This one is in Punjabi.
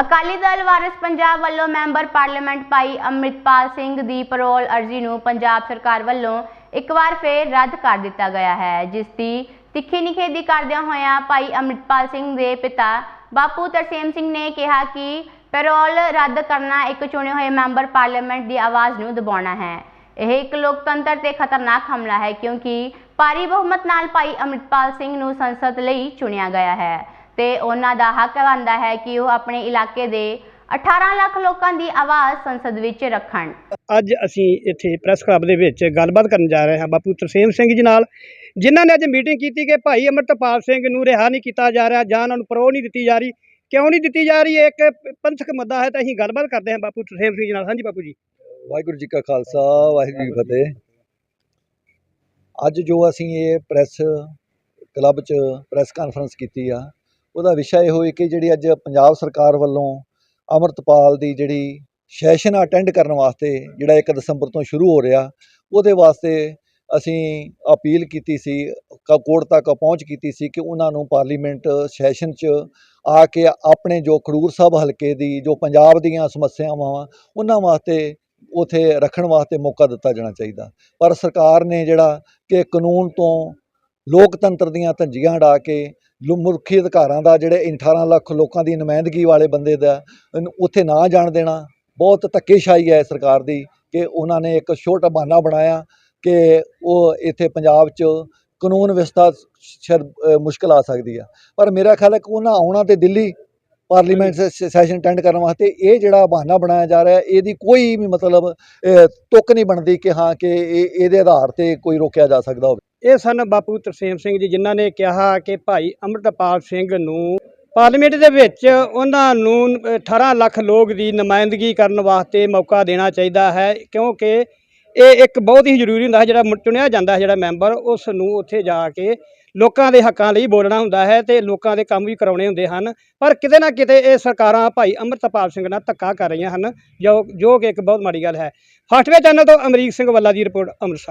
ਅਕਾਲੀ ਦਲ ਵਾਰਿਸ ਪੰਜਾਬ ਵੱਲੋਂ ਮੈਂਬਰ ਪਾਰਲੀਮੈਂਟ ਭਾਈ ਅੰਮ੍ਰਿਤਪਾਲ ਸਿੰਘ ਦੀ ਪੈਰੋਲ ਅਰਜ਼ੀ ਨੂੰ ਪੰਜਾਬ ਸਰਕਾਰ ਵੱਲੋਂ ਇੱਕ ਵਾਰ ਫੇਰ ਰੱਦ ਕਰ ਦਿੱਤਾ ਗਿਆ ਹੈ, ਜਿਸ ਦੀ ਤਿੱਖੀ ਨਿਖੇਧੀ ਕਰਦਿਆਂ ਹੋਇਆਂ ਭਾਈ ਅੰਮ੍ਰਿਤਪਾਲ ਸਿੰਘ ਦੇ ਪਿਤਾ ਬਾਪੂ ਤਰਸੇਮ ਸਿੰਘ ਨੇ ਕਿਹਾ ਕਿ ਪੈਰੋਲ ਰੱਦ ਕਰਨਾ ਇੱਕ ਚੁਣੇ ਹੋਏ ਮੈਂਬਰ ਪਾਰਲੀਮੈਂਟ ਦੀ ਆਵਾਜ਼ ਨੂੰ ਦਬਾਉਣਾ ਹੈ। ਇਹ ਇੱਕ ਲੋਕਤੰਤਰ ਤੇ ਖਤਰਨਾਕ ਹਮਲਾ ਹੈ ਕਿਉਂਕਿ ਭਾਰੀ ਬਹੁਮਤ ਨਾਲ ਭਾਈ ਅੰਮ੍ਰਿਤਪਾਲ ਸਿੰਘ ਨੂੰ ਸੰਸਦ ਲਈ ਚੁਣਿਆ ਗਿਆ ਹੈ। ਤੇ ਉਹਨਾਂ ਦਾ ਹੱਕ ਬਣਦਾ ਹੈ ਕਿ ਉਹ ਆਪਣੇ ਇਲਾਕੇ ਦੇ 18 ਲੱਖ ਲੋਕਾਂ ਦੀ ਆਵਾਜ਼ ਸੰਸਦ ਵਿੱਚ ਰੱਖਣ। ਅੱਜ ਅਸੀਂ ਇੱਥੇ ਪ੍ਰੈਸ ਕਲੱਬ ਦੇ ਵਿੱਚ ਗੱਲਬਾਤ ਕਰਨ ਜਾ ਰਹੇ ਹਾਂ ਬਾਪੂ ਤਰਸੇਮ ਸਿੰਘ ਜੀ ਨਾਲ ਜਿਨ੍ਹਾਂ ਨੇ ਅੱਜ ਮੀਟਿੰਗ ਕੀਤੀ ਕਿ ਭਾਈ ਅਮਰਤਪਾਲ ਸਿੰਘ ਨੂੰ ਰਿਹਾ ਨਹੀਂ ਕੀਤਾ ਜਾ ਰਿਹਾ ਜਾਂ ਉਹਨਾਂ ਨੂੰ ਪਰੋ ਨਹੀਂ ਦਿੱਤੀ ਜਾ ਰਹੀ। ਕਿਉਂ ਨਹੀਂ ਦਿੱਤੀ ਜਾ ਰਹੀ? ਇੱਕ ਪੰਥਕ ਮੁੱਦਾ ਹੈ ਤਾਂ ਅਸੀਂ ਗੱਲਬਾਤ ਕਰਦੇ ਹਾਂ ਬਾਪੂ ਤਰਸੇਮ ਸਿੰਘ ਜੀ ਨਾਲ। ਹਾਂਜੀ ਬਾਪੂ ਜੀ। ਵਾਹਿਗੁਰੂ ਜੀ ਕਾ ਖਾਲਸਾ ਵਾਹਿਗੁਰੂ ਜੀ ਫਤਿਹ। ਅੱਜ ਜੋ ਅਸੀਂ ਇਹ ਪ੍ਰੈਸ ਕਲੱਬ 'ਚ ਪ੍ਰੈਸ ਕਾਨਫਰੰਸ ਕੀਤੀ ਆ ਉਹਦਾ ਵਿਸ਼ਾ ਇਹ ਹੋਈ ਕਿ ਜਿਹੜੀ ਅੱਜ ਪੰਜਾਬ ਸਰਕਾਰ ਵੱਲੋਂ ਅਮਰਤਪਾਲ ਦੀ ਜਿਹੜੀ ਸੈਸ਼ਨ ਅਟੈਂਡ ਕਰਨ ਵਾਸਤੇ ਜਿਹੜਾ 1 ਦਸੰਬਰ ਤੋਂ ਸ਼ੁਰੂ ਹੋ ਰਿਹਾ, ਉਹਦੇ ਵਾਸਤੇ ਅਸੀਂ ਅਪੀਲ ਕੀਤੀ ਸੀ, ਕ- ਕੋਰਟ ਤੱਕ ਪਹੁੰਚ ਕੀਤੀ ਸੀ ਕਿ ਉਹਨਾਂ ਨੂੰ ਪਾਰਲੀਮੈਂਟ ਸੈਸ਼ਨ 'ਚ ਆ ਕੇ ਆਪਣੇ ਜੋ ਖਡੂਰ ਸਾਹਿਬ ਹਲਕੇ ਦੀ, ਜੋ ਪੰਜਾਬ ਦੀਆਂ ਸਮੱਸਿਆਵਾਂ ਵਾ, ਉਹਨਾਂ ਵਾਸਤੇ ਉਥੇ ਰੱਖਣ ਵਾਸਤੇ ਮੌਕਾ ਦਿੱਤਾ ਜਾਣਾ ਚਾਹੀਦਾ। ਪਰ ਸਰਕਾਰ ਨੇ ਜਿਹੜਾ ਕਿ ਕਾਨੂੰਨ ਤੋਂ ਲੋਕਤੰਤਰ ਦੀਆਂ ਧੰਜੀਆਂ ਉਡਾ ਕੇ ਲੁ- ਮੁਲਕੀ ਅਧਿਕਾਰਾਂ ਦਾ ਜਿਹੜੇ 18 ਲੱਖ ਲੋਕਾਂ ਦੀ ਨੁਮਾਇੰਦਗੀ ਵਾਲੇ ਬੰਦੇ ਦਾ ਉੱਥੇ ਨਾ ਜਾਣ ਦੇਣਾ। ਬਹੁਤ ਧੱਕੇਸ਼ਾਹੀ ਹੈ ਸਰਕਾਰ ਦੀ ਕਿ ਉਹਨਾਂ ਨੇ ਇੱਕ ਛੋਟਾ ਬਹਾਨਾ ਬਣਾਇਆ ਕਿ ਉਹ ਇੱਥੇ ਪੰਜਾਬ 'ਚ ਕਾਨੂੰਨ ਵਿਵਸਥਾ ਸ਼ਰ ਮੁਸ਼ਕਲ ਆ ਸਕਦੀ ਆ। ਪਰ ਮੇਰਾ ਖਿਆਲ ਹੈ ਕਿ ਉਹਨਾਂ ਆਉਣਾ ਤੇ ਦਿੱਲੀ ਪਾਰਲੀਮੈਂਟ ਸੈਸ਼ਨ ਅਟੈਂਡ ਕਰਨ ਵਾਸਤੇ ਇਹ ਜਿਹੜਾ ਬਹਾਨਾ ਬਣਾਇਆ ਜਾ ਰਿਹਾ ਇਹਦੀ ਕੋਈ ਵੀ ਮਤਲਬ ਤੁੱਕ ਨਹੀਂ ਬਣਦੀ ਕਿ ਹਾਂ ਕਿ ਇਹ ਇਹਦੇ ਆਧਾਰ ਤੇ ਕੋਈ ਰੋਕਿਆ ਜਾ ਸਕਦਾ ਹੋਵੇ। ਇਹ ਸਨ ਬਾਪੂ ਤਰਸੇਮ ਸਿੰਘ ਜੀ, ਜਿਨ੍ਹਾਂ ਨੇ ਕਿਹਾ ਕਿ ਭਾਈ ਅਮਰਤਪਾਲ ਸਿੰਘ ਨੂੰ ਪਾਰਲੀਮੈਂਟ ਦੇ ਵਿੱਚ ਉਹਨਾਂ ਨੂੰ 18 ਲੱਖ ਲੋਕ ਦੀ ਨੁਮਾਇੰਦਗੀ ਕਰਨ ਵਾਸਤੇ ਮੌਕਾ ਦੇਣਾ ਚਾਹੀਦਾ ਹੈ, ਕਿਉਂਕਿ ਇਹ ਇੱਕ ਬਹੁਤ ਹੀ ਜ਼ਰੂਰੀ ਹੁੰਦਾ ਹੈ, ਜਿਹੜਾ ਚੁਣਿਆ ਜਾਂਦਾ ਹੈ, ਜਿਹੜਾ ਮੈਂਬਰ, ਉਸ ਨੂੰ ਉੱਥੇ ਜਾ ਕੇ ਲੋਕਾਂ ਦੇ ਹੱਕਾਂ ਲਈ ਬੋਲਣਾ ਹੁੰਦਾ ਹੈ ਤੇ ਲੋਕਾਂ ਦੇ ਕੰਮ ਵੀ ਕਰਾਉਣੇ ਹੁੰਦੇ ਹਨ। ਪਰ ਕਿਤੇ ਨਾ ਕਿਤੇ ਇਹ ਸਰਕਾਰਾਂ ਭਾਈ ਅੰਮ੍ਰਿਤਪਾਲ ਸਿੰਘ ਨਾਲ ਧੱਕਾ ਕਰ ਰਹੀਆਂ ਹਨ, ਜੋ ਜੋ ਕਿ ਇੱਕ ਬਹੁਤ ਮਾੜੀ ਗੱਲ ਹੈ। ਫਾਸਟਵੇ ਚੈਨਲ ਤੋਂ ਅਮਰੀਕ ਸਿੰਘ ਵੱਲਾ ਦੀ ਰਿਪੋਰਟ ਅੰਮ੍ਰਿਤਸਰ।